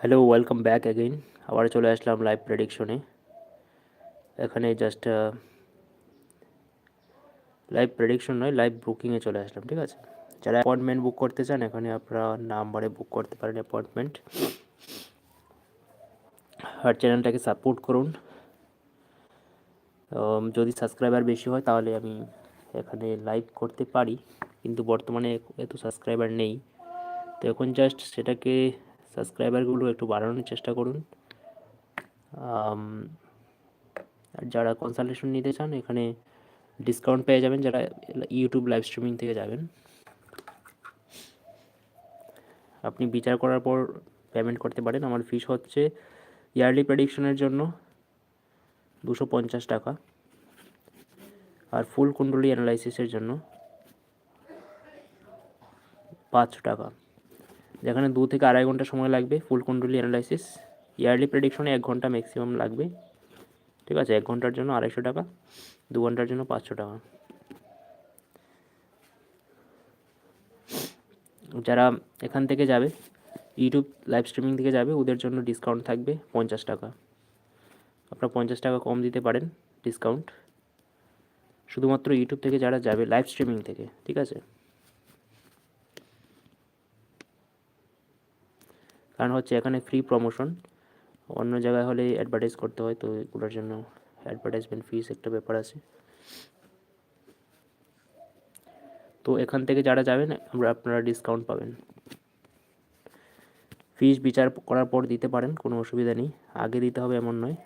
Hello welcome back again আবার চলে আসলাম live প্রেডিকশনে এখানে জাস্ট লাইভ প্রেডিকশন নয় লাইভ বুকিংয়ে চলে আসলাম, ঠিক আছে? যারা অ্যাপয়েন্টমেন্ট বুক করতে চান, এখানে আপনারা নাম্বারে বুক করতে পারেন অ্যাপয়েন্টমেন্ট আর চ্যানেলটাকে সাপোর্ট করুন। যদি সাবস্ক্রাইবার বেশি হয়, তাহলে আমি এখানে লাইভ করতে পারি। কিন্তু বর্তমানে এত সাবস্ক্রাইবার নেই। তো এখন জাস্ট সেটাকে সাবস্ক্রাইবারগুলো একটু বাড়ানোর চেষ্টা করুন। আর যারা কনসালটেশন নিতে চান, এখানে ডিসকাউন্ট পেয়ে যাবেন যারা ইউটিউব লাইভ স্ট্রিমিং থেকে যাবেন। আপনি বিচার করার পর পেমেন্ট করতে পারেন। আমার ফিস হচ্ছে ইয়ারলি প্রেডিকশনের জন্য দুশো পঞ্চাশ টাকা। আর ফুল কুণ্ডলি অ্যানালাইসিসের জন্য পাঁচশো টাকা। যেখানে দু থেকে আড়াই ঘণ্টা সময় লাগবে ফুল কুণ্ডলি অ্যানালাইসিস ইয়ারলি প্রেডিকশনে এক ঘণ্টা ম্যাক্সিমাম লাগবে। ঠিক আছে, এক ঘণ্টার জন্য আড়াইশো টাকা, দু ঘণ্টার জন্য পাঁচশো টাকা। যারা এখান থেকে যাবে ইউটিউব লাইভ স্ট্রিমিং থেকে যাবে, ওদের জন্য ডিসকাউন্ট থাকবে পঞ্চাশ টাকা। আপনারা পঞ্চাশ টাকা কম দিতে পারেন ডিসকাউন্ট শুধুমাত্র ইউটিউব থেকে যারা যাবে লাইভ স্ট্রিমিং থেকে, ঠিক আছে? কারণ হচ্ছে এখানে ফ্রি প্রমোশন অন্য জায়গায় হলে অ্যাডভার্টাইজ করতে হয়, তো এগুলোর জন্য অ্যাডভার্টাইজমেন্ট ফিস একটা ব্যাপার আছে। তো এখান থেকে যারা যাবেন, আমরা আপনারা ডিসকাউন্ট পাবেন। ফিস বিচার করার পর দিতে পারেন, কোনো অসুবিধা নেই। আগে দিতে হবে এমন নয়।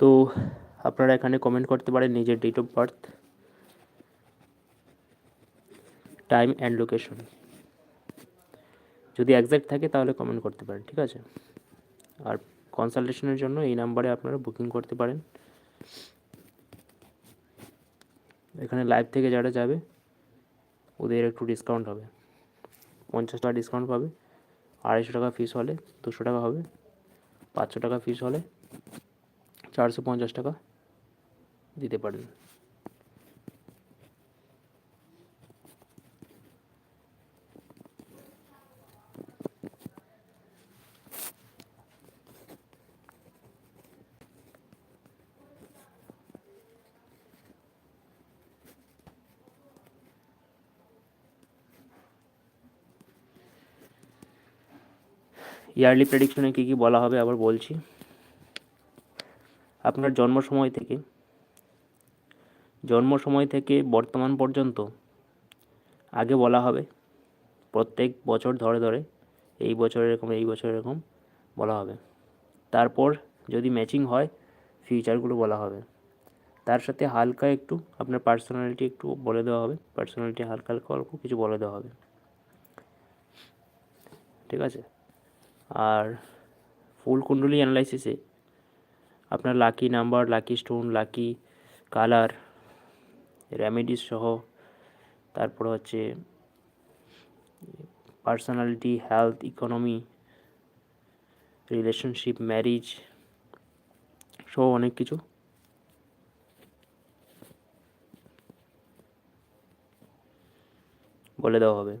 তো আপনারা এখানে কমেন্ট করতে পারেন নিজের date of birth time and location যদি একজ্যাক্ট থাকে তাহলে কমেন্ট করতে পারেন, ঠিক আছে? আর কনসালটেশনের জন্য এই নাম্বারে আপনারা বুকিং করতে পারেন। এখানে লাইভ থেকে যারা যাবে, ওদের একটু ডিসকাউন্ট হবে। পঞ্চাশ টাকা ডিসকাউন্ট পাবে। আড়াইশো টাকা ফিস হলে, দুশো টাকা হবে। পাঁচশো টাকা ফিস হলে চারশো পঞ্চাশ টাকা দিতে পারেন ইয়ারলি প্রেডিকশনে কী কী বলা হবে আবার বলছি আপনার জন্ম সময় থেকে, জন্ম সময় থেকে বর্তমান পর্যন্ত আগে বলা হবে, প্রত্যেক বছর ধরে ধরে এই বছর এরকম, এই বছর এরকম বলা হবে। তারপর যদি ম্যাচিং হয় ফিউচারগুলো বলা হবে। তার সাথে হালকা একটু আপনার পার্সোনালিটি একটু বলে দেওয়া হবে পার্সোনালিটি হালকা হালকা অল্প কিছু বলে দেওয়া হবে। ঠিক আছে? আর ফুল কুণ্ডলি অ্যানালাইসিসে আপনার lucky number lucky stone lucky colour remedies সহ। তারপর হচ্ছে personality health economy relationship marriage সহ অনেক কিছু। বলে দেওয়া হবে।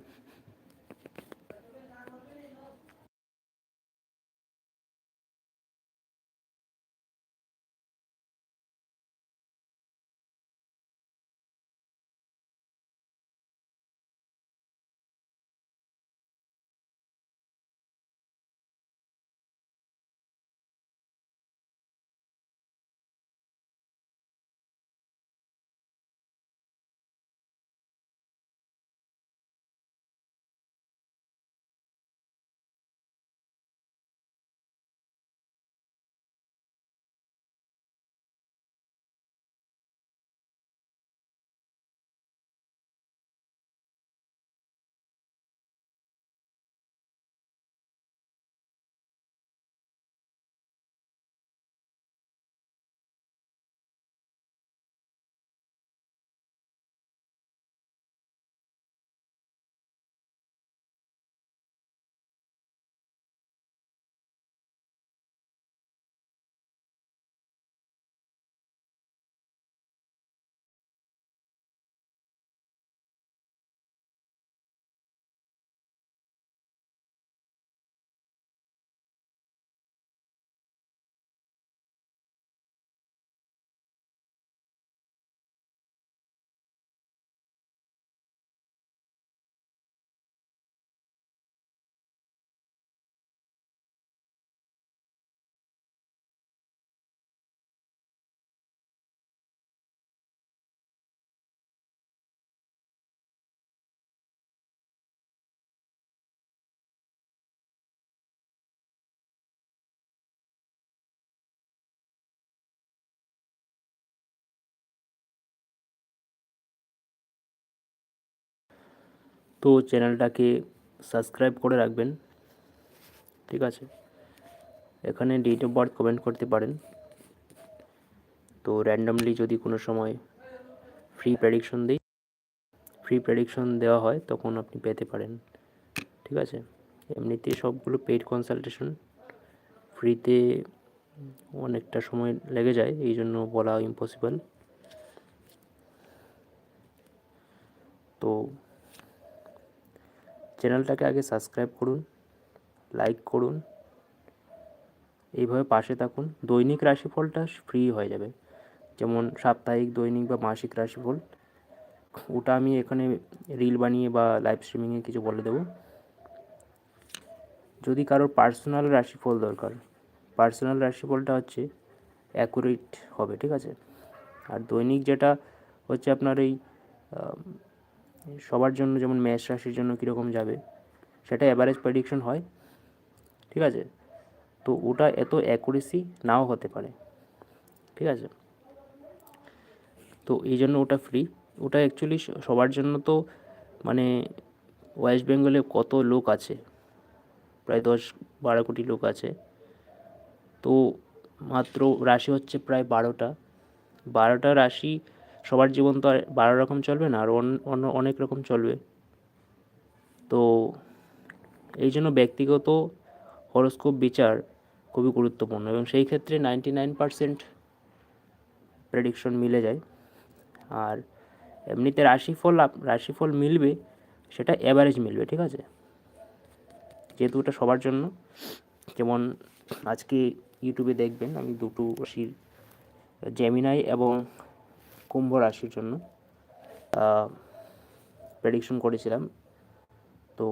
তো চ্যানেলটাকে সাবস্ক্রাইব করে রাখবেন, ঠিক আছে? এখানে ডেট অফ বার্থ কমেন্ট করতে পারেন। তো র্যান্ডামলি যদি কোনো সময় ফ্রি প্রেডিকশন দিই ফ্রি প্রেডিকশন দেওয়া হয়, তখন আপনি পেতে পারেন, ঠিক আছে? এমনিতে সবগুলো পেইড কনসালটেশন ফ্রিতে অনেকটা সময় লেগে যায়, এই জন্য বলা ইম্পসিবল তো চ্যানেলটাকে আগে সাবস্ক্রাইব করুন লাইক করুন, এইভাবে পাশে থাকুন। দৈনিক রাশিফলটা ফ্রি হয়ে যাবে। যেমন সাপ্তাহিক, দৈনিক বা মাসিক রাশিফল। ওটা আমি এখানে রিল বানিয়ে বা লাইভ স্ট্রিমিংয়ে কিছু বলে দেবো। যদি কারোর পার্সোনাল রাশিফল দরকার পার্সোনাল রাশিফলটা হচ্ছে অ্যাকুরেট হবে, ঠিক আছে? আর দৈনিক যেটা হচ্ছে আপনার এই সবার জন্য যেমন মেষ রাশির জন্য কীরকম যাবে, সেটা অ্যাভারেজ প্রেডিকশন হয়, ঠিক আছে? তো ওটা এত অ্যাকুরেসি নাও হতে পারে, ঠিক আছে? তো এই জন্য ওটা ফ্রি ওটা অ্যাকচুয়ালি সবার জন্য তো মানে ওয়েস্ট বেঙ্গলে কত লোক আছে? প্রায় দশ বারো কোটি লোক আছে। তো মাত্র রাশি হচ্ছে প্রায় বারোটা। বারোটা রাশি সবার জীবন তো আর বারো রকম চলবে না, আর অন্য অনেক রকম চলবে। তো এই জন্য ব্যক্তিগত হরস্কোপ বিচার খুবই গুরুত্বপূর্ণ এবং সেই ক্ষেত্রে নাইনটি নাইন পারসেন্ট প্রেডিকশন মিলে যায়। আর এমনিতে রাশিফল রাশিফল মিলবে, সেটা অ্যাভারেজ মিলবে, ঠিক আছে? যেহেতু ওটা সবার জন্য, যেমন আজকে ইউটিউবে দেখবেন আমি দুটো রাশির জেমিনাই এবং কুম্ভ রাশির জন্য প্রেডিকশন করেছিলাম। তো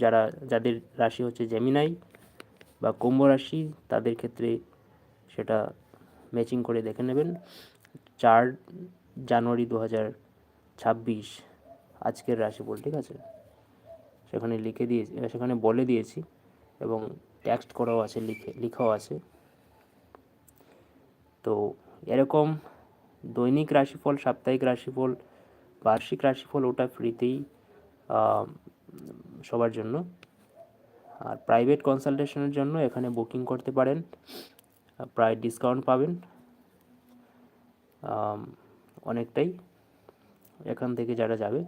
যারা, যাদের রাশি হচ্ছে জেমিনাই বা কুম্ভ রাশি, তাদের ক্ষেত্রে সেটা ম্যাচিং করে দেখে নেবেন। চার জানুয়ারি দু হাজার ছাব্বিশ, আজকের রাশিফল, ঠিক আছে? সেখানে লিখে দিয়েছি সেখানে বলে দিয়েছি এবং টেক্সট করাও আছে, লিখে, লেখাও আছে। তো এরকম দৈনিক রাশিফল, সাপ্তাহিক রাশিফল, বার্ষিক রাশিফল ওটা ফ্রিতেই সবার জন্য। আর প্রাইভেট কনসালটেশনের জন্য এখানে বুকিং করতে পারেন। প্রায় ডিসকাউন্ট পাবেন। অনেকটাই। এখান থেকে যারা যাবে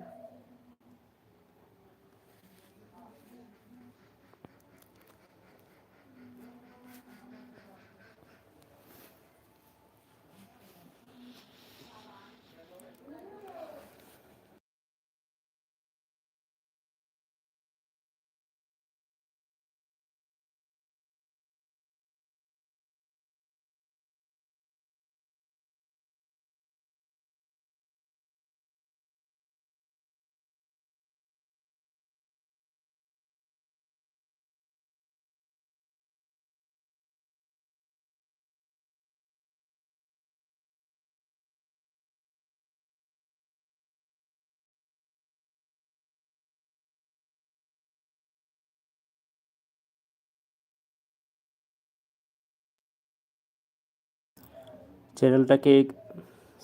চ্যানেলটাকে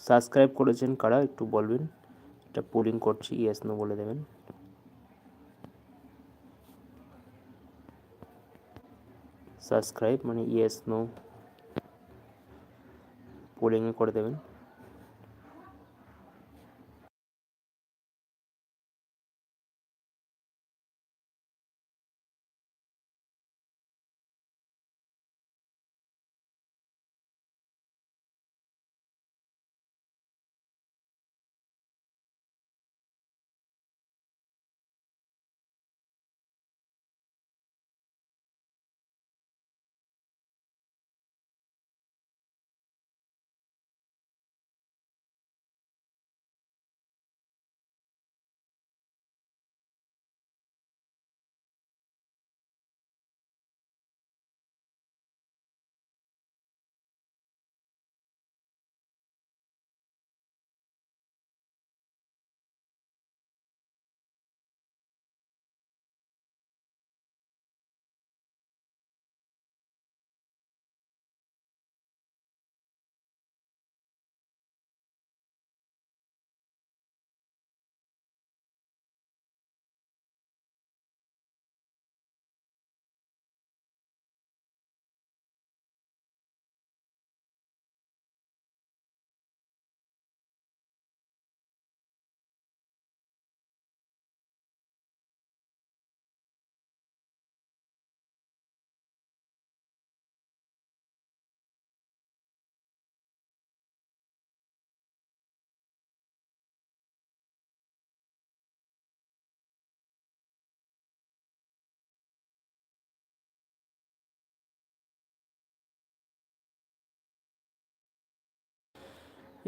সাবস্ক্রাইব করেছেন কারা? একটু বলবেন। এটা পোলিং করছি ইয়েস নো বলে দেবেন। সাবস্ক্রাইব মানে ইয়েস নো পোলিংয়ে করে দেবেন।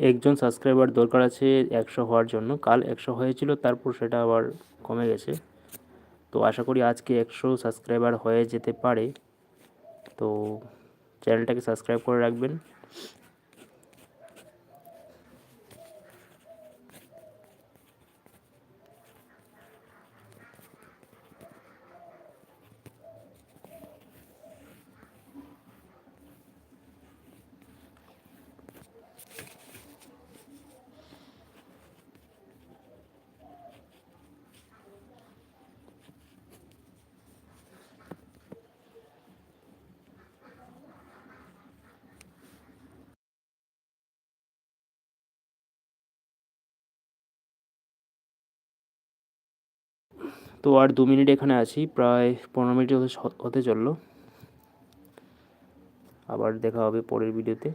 একজন সাবস্ক্রাইবার দরকার আছে একশো হওয়ার জন্য। কাল একশো হয়েছিল, তারপর সেটা আবার কমে গেছে। তো আশা করি আজকে একশো সাবস্ক্রাইবার হয়ে যেতে পারে। তো চ্যানেলটাকে সাবস্ক্রাইব করে রাখবেন। তো আর দু মিনিট এখানে আছি, প্রায় পনেরো মিনিট হতে চলল। আবার দেখা হবে পরের ভিডিওতে,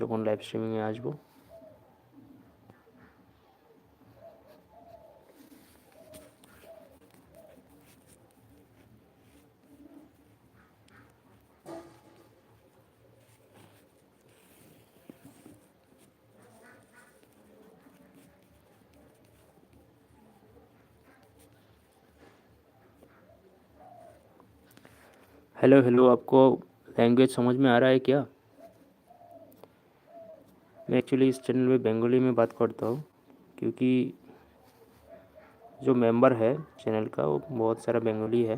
যখন লাইভ স্ট্রিমিংয়ে আসব। हेलो हेलो आपको लैंग्वेज समझ में आ रहा है क्या? मैं एक्चुअली इस चैनल में बंगाली में बात करता हूँ, क्योंकि जो मेंबर है चैनल का, वो बहुत सारा बंगाली है।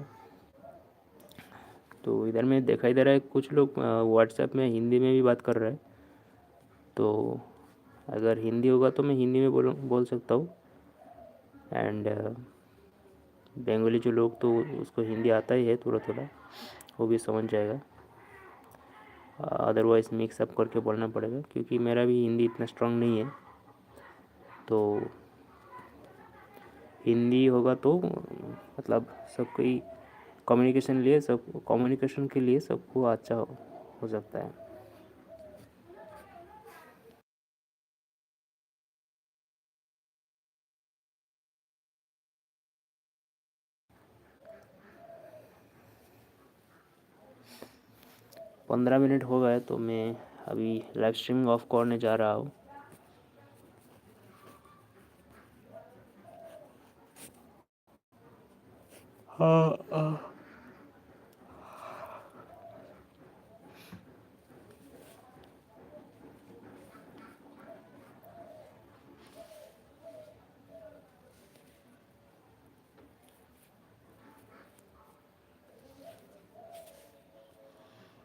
तो इधर में दिखाई दे रहा है, कुछ लोग व्हाट्सएप में, हिंदी में भी बात कर रहे हैं। तो अगर हिंदी होगा तो मैं हिंदी में बोल बोल सकता हूँ। एंड बंगाली जो लोग तो उसको हिंदी आता ही है थोड़ा थोड़ा वो भी समझ जाएगा। अदरवाइज़ मिक्सअप करके बोलना पड़ेगा क्योंकि मेरा भी हिंदी इतना स्ट्रांग नहीं है। तो हिंदी होगा तो मतलब सब कोई कम्युनिकेशन लिए सब कम्युनिकेशन के लिए सबको अच्छा हो, हो सकता है। पंद्रह मिनट हो गए तो मैं अभी लाइव स्ट्रीमिंग ऑफ़ करने जा रहा हूँ हाँ।